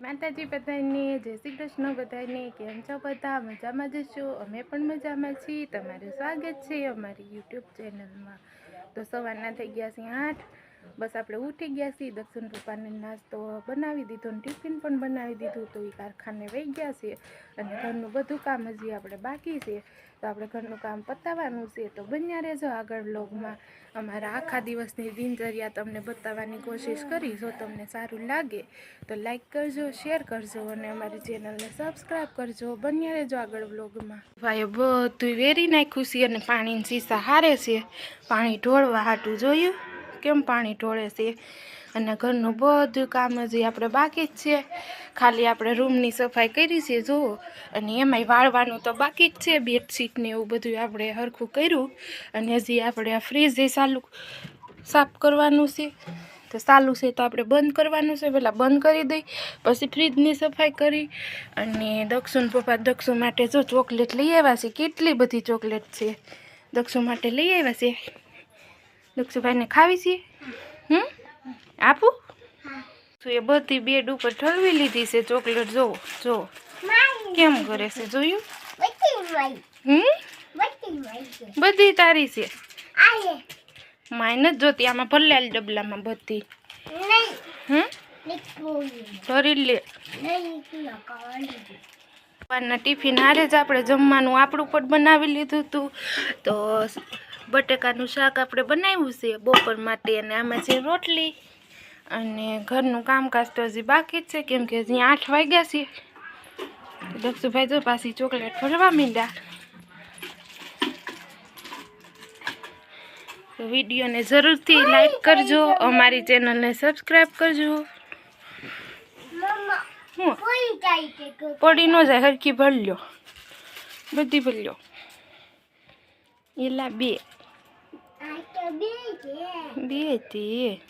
માતાજી બધાને, જય શ્રી કૃષ્ણ બધાને, કેમ છો બધા? મજામાં જશો અમે પણ મજામાં છીએ. તમારું સ્વાગત છે અમારી યુટ્યુબ ચેનલમાં. તો સવારના થઈ ગયા છે આઠ. બસ આપણે ઉઠી ગયા છીએ, દક્ષિણ પપ્પાને નાસ્તો બનાવી દીધો અને ટિફિન પણ બનાવી દીધું તો એ કારખાને વહી ગયા છે અને ઘરનું બધું કામ હજી આપણે બાકી છે. તો આપણે ઘરનું કામ પતાવવાનું છે, તો બન્યા રહેજો આગળ વ્લોગમાં. અમારા આખા દિવસની દિનચર્યા તમને બતાવવાની કોશિશ કરી, જો તમને સારું લાગે તો લાઈક કરજો, શેર કરજો અને અમારી ચેનલને સબસ્ક્રાઈબ કરજો. બન્યા રહેજો આગળ વ્લોગમાં. ભાઈ બધું વેરી નાખ્યું છે અને પાણીની સીસા હારે છે. પાણી ઢોળવા હાટું જોયું. કેમ પાણી ઢોળે છે? અને ઘરનું બધું કામ હજી આપણે બાકી જ છે. ખાલી આપણે રૂમની સફાઈ કરી છે, જુઓ. અને એમાંય વાળવાનું તો બાકી જ છે બેડશીટને એવું બધું આપણે હરખું કર્યું. અને હજી આપણે આ ફ્રીજ ચાલુ સાફ કરવાનું છે, તો ચાલુ છે તો આપણે બંધ કરવાનું છે. પહેલાં બંધ કરી દઈ, પછી ફ્રીજની સફાઈ કરી. અને દક્ષુણ પપ્પા દક્ષુ માટે જો ચોકલેટ લઈ આવ્યા છે. કેટલી બધી ચોકલેટ છે. દક્ષુ માટે લઈ આવ્યા છે. દક્ષુભાઈને ખાવી છીએ હમ? આપું? તો એ બધી બેડ ઉપર ઠલવી લીધી છે ચોકલેટ જો જો. કેમ કરે છે જોયું? હમ? બધી તારી છે. માય નથી જોતી આમાં ભરલેલ ડબલામાં બધી. હમ? ભરી લે. ટિફિન હારે જ આપણે જમવાનું આપણું પણ બનાવી લીધું હતું તો બટેકાનું શાક આપણે બનાવ્યું છે બપોર માટે અને આમાં છે રોટલી. અને ઘરનું કામકાજ તો હજી બાકી જ છે, કેમ કે હજી આઠ વાગ્યા છે. દક્ષુભાઈ જો પાછી ચોકલેટ ફરવા માંડ્યા. વિડીયોને જરૂરથી લાઈક કરજો, અમારી ચેનલને સબસ્ક્રાઈબ કરજો. પડી ન જાય હરકી ભરલ્યો બધી ભરલ્યો એલા બે. બે હતી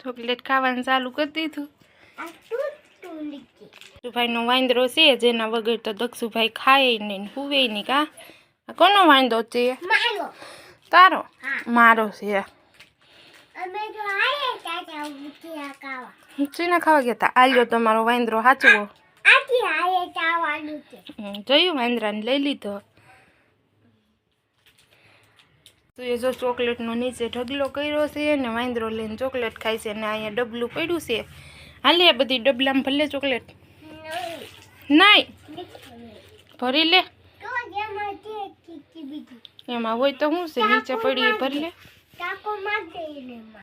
ચોકલેટ ખાવાનું ચાલુ કરી દીધું. દક્ષુભાઈનો વાંદરો છે જેના વગર તો દક્ષુભાઈ ખાય નહીં હુવે નહીં કા? આ કોનો વાંદો છે? તારો? મારો છે. ચીના ખાવા ગયા હતા આલ્યો તમારો વાંદરો સાચવો જોયું વાંદરાને? લઈ લીધો. તો એ જો ચોકલેટનો નીચે ઢગલો કર્યો છે ને વાંદરો લઈને ચોકલેટ ખાય છે ને અહીંયા ડબલું પડ્યું છે. હાલે આ બધી ડબલામાં ભલે ચોકલેટ. નહીં ભરી લે. એમાં હોય તો શું છે? નીચે પડી ભરી લે.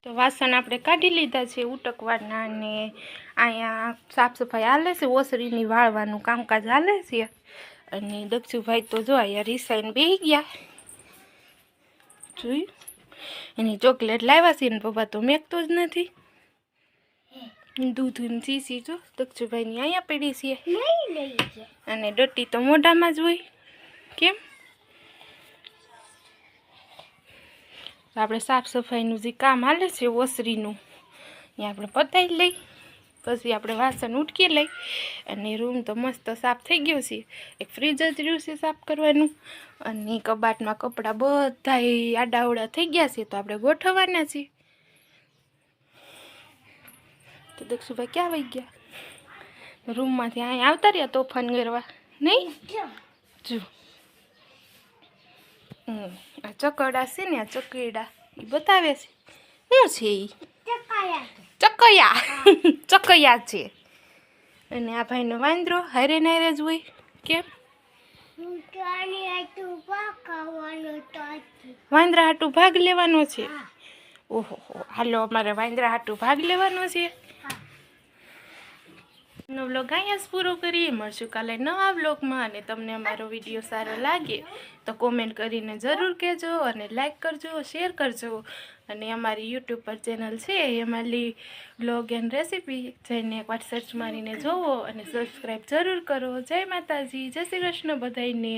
તો વાસણ આપણે કાઢી લીધા છે ઉટકવાના ને અહીંયા સાફ સફાઈ હાલે છે ઓસરીની વાળવાનું કામકાજ હાલે છે. અને દક્ષુભાઈ તો જો અહીંયા રિસાઈને બેસી ગયા. જોયું? એની ચોકલેટ લાવ્યા છે ને પપ્પા તો મેકતો જ નથી. દૂધની સીસી જો દક્ષુભાઈની અહીંયા પડી છે. અને ડટ્ટી તો મોઢામાં જ હોય. કેમ? તો આપણે સાફ સફાઈનું જે કામ હાલે છે ઓસરીનું એ આપણે પતાવી લઈ પછી આપણે વાસણ ઉટકી લઈ અને રૂમ તો મસ્ત સાફ થઈ ગયો છે. એક ફ્રીજ જ રહ્યું છે સાફ કરવાનું અને કબાટમાં કપડાં બધા આડાવડા થઈ ગયા છે તો આપણે ગોઠવવાના છે. તો દક્ષુભાઈ ક્યાં વહી ગયા? રૂમમાંથી અહીંયા આવતા રહ્યા તોફાન કરવા? નહીં? જો હમ, આ ચકડા છે ને આ ચકડા એ બતાવે છે. શું છે એ ચકયા ચકયા છે. અને આ ભાઈનો વાંદરો હારે નારે જ હોય. કેમ? વાંદરા હાટું ભાગ લેવાનો છે? ઓહો હાલો અમારે વાંદરા હાટું ભાગ લેવાનો છે. નો વ્લોગ અહીંયા જ પૂરો કરીએ. મળશું કાલે નવા વ્લોગમાં અને તમને અમારો વીડિયો સારો લાગે તો કોમેન્ટ કરીને જરૂર કહેજો અને લાઈક કરજો શેર કરજો. અને અમારી યુટ્યુબ પર ચેનલ છે એમાંલી વ્લોગ એન્ડ રેસીપી જઈને એકવાર સર્ચ મારીને જોવો અને સબસ્ક્રાઈબ જરૂર કરો. જય માતાજી, જય શ્રી કૃષ્ણ બધાઈને